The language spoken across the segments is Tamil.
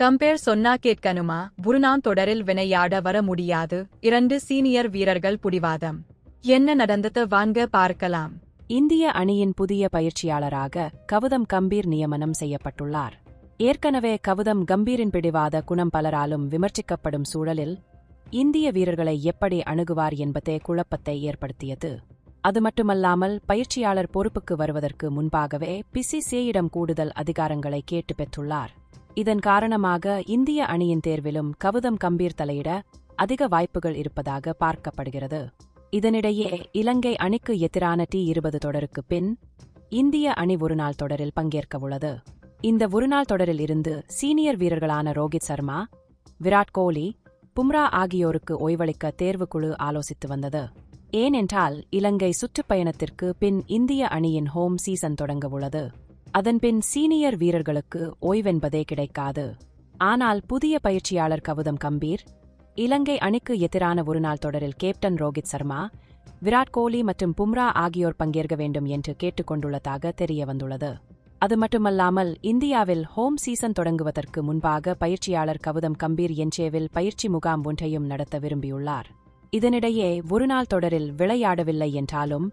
கம்பேர் சொன்னா கேட்கணுமா? புருனான் தொடரில் வினையாட வர முடியாது. இரண்டு சீனியர் வீரர்கள் புடிவாதம். என்ன நடந்தது வாங்க பார்க்கலாம். இந்திய அணியின் புதிய பயிற்சியாளராக கவுதம் கம்பீர் நியமனம் செய்யப்பட்டுள்ளார். ஏற்கனவே கவுதம் கம்பீரின் பிடிவாத குணம் பலராலும் விமர்சிக்கப்படும் சூழலில் இந்திய வீரர்களை எப்படி அணுகுவார் என்பதே குழப்பத்தை ஏற்படுத்தியது. அது மட்டுமல்லாமல் பயிற்சியாளர் பொறுப்புக்கு வருவதற்கு முன்பாகவே பிசிசேயிடம் கூடுதல் அதிகாரங்களை கேட்டு பெற்றுள்ளார். இதன் காரணமாக இந்திய அணியின் தேர்விலும் கவுதம் கம்பீர் தலையிட அதிக வாய்ப்புகள் இருப்பதாக பார்க்கப்படுகிறது. இதனிடையே இலங்கை அணிக்கு எதிரான டி இருபது தொடருக்கு பின் இந்திய அணி ஒருநாள் தொடரில் பங்கேற்கவுள்ளது இந்த ஒருநாள் தொடரில் இருந்து சீனியர் வீரர்களான ரோஹித் சர்மா விராட் கோலி பும்ரா ஆகியோருக்கு ஓய்வளிக்க தேர்வுக்குழு ஆலோசித்து வந்தது. ஏனென்றால் இலங்கை சுற்றுப்பயணத்திற்கு பின் இந்திய அணியின் ஹோம் சீசன் தொடங்கவுள்ளது அதன்பின் சீனியர் வீரர்களுக்கு ஓய்வென்பதே கிடைக்காது. ஆனால் புதிய பயிற்சியாளர் கவுதம் கம்பீர் இலங்கை அணிக்கு எதிரான ஒருநாள் தொடரில் கேப்டன் ரோஹித் சர்மா விராட் கோலி மற்றும் பும்ரா ஆகியோர் பங்கேற்க வேண்டும் என்று கேட்டுக்கொண்டுள்ளதாக தெரியவந்துள்ளது. அது மட்டுமல்லாமல் இந்தியாவில் ஹோம் சீசன் தொடங்குவதற்கு முன்பாக பயிற்சியாளர் கவுதம் கம்பீர் என்சேவில் பயிற்சி முகாம் ஒன்றையும் நடத்த விரும்பியுள்ளார். இதனிடையே ஒருநாள் தொடரில் விளையாடவில்லை என்றாலும்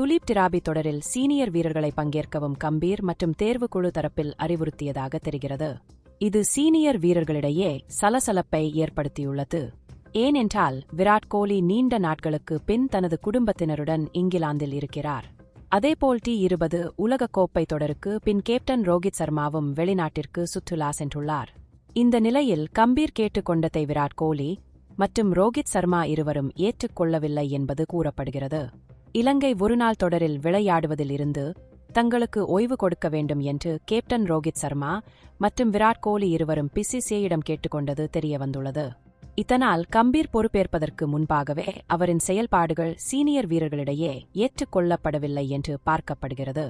துலீப் டிராபி தொடரில் சீனியர் வீரர்களை பங்கேற்கவும் கம்பீர் மற்றும் தேர்வுக்குழு தரப்பில் அறிவுறுத்தியதாக தெரிகிறது. இது சீனியர் வீரர்களிடையே சலசலப்பை ஏற்படுத்தியுள்ளது. ஏனென்றால் விராட் கோலி நீண்ட நாட்களுக்கு பின் தனது குடும்பத்தினருடன் இங்கிலாந்தில் இருக்கிறார். அதேபோல் டி இருபது உலகக்கோப்பை தொடருக்கு பின் கேப்டன் ரோஹித் சர்மாவும் வெளிநாட்டிற்கு சுற்றுலா சென்றுள்ளார். இந்த நிலையில் கம்பீர் கேட்டுக்கொண்டதை விராட் கோலி மற்றும் ரோஹித் சர்மா இருவரும் ஏற்றுக்கொள்ளவில்லை என்பது கூறப்படுகிறது. இலங்கை ஒருநாள் தொடரில் விளையாடுவதில் இருந்து தங்களுக்கு ஓய்வு கொடுக்க வேண்டும் என்று கேப்டன் ரோஹித் சர்மா மற்றும் விராட் கோலி இருவரும் பிசிசிஐயிடம் கேட்டுக்கொண்டது தெரியவந்துள்ளது. இதனால் கம்பீர் பொறுப்பேற்பதற்கு முன்பாகவே அவரின் செயல்பாடுகள் சீனியர் வீரர்களிடையே ஏற்றுக்கொள்ளப்படவில்லை என்று பார்க்கப்படுகிறது.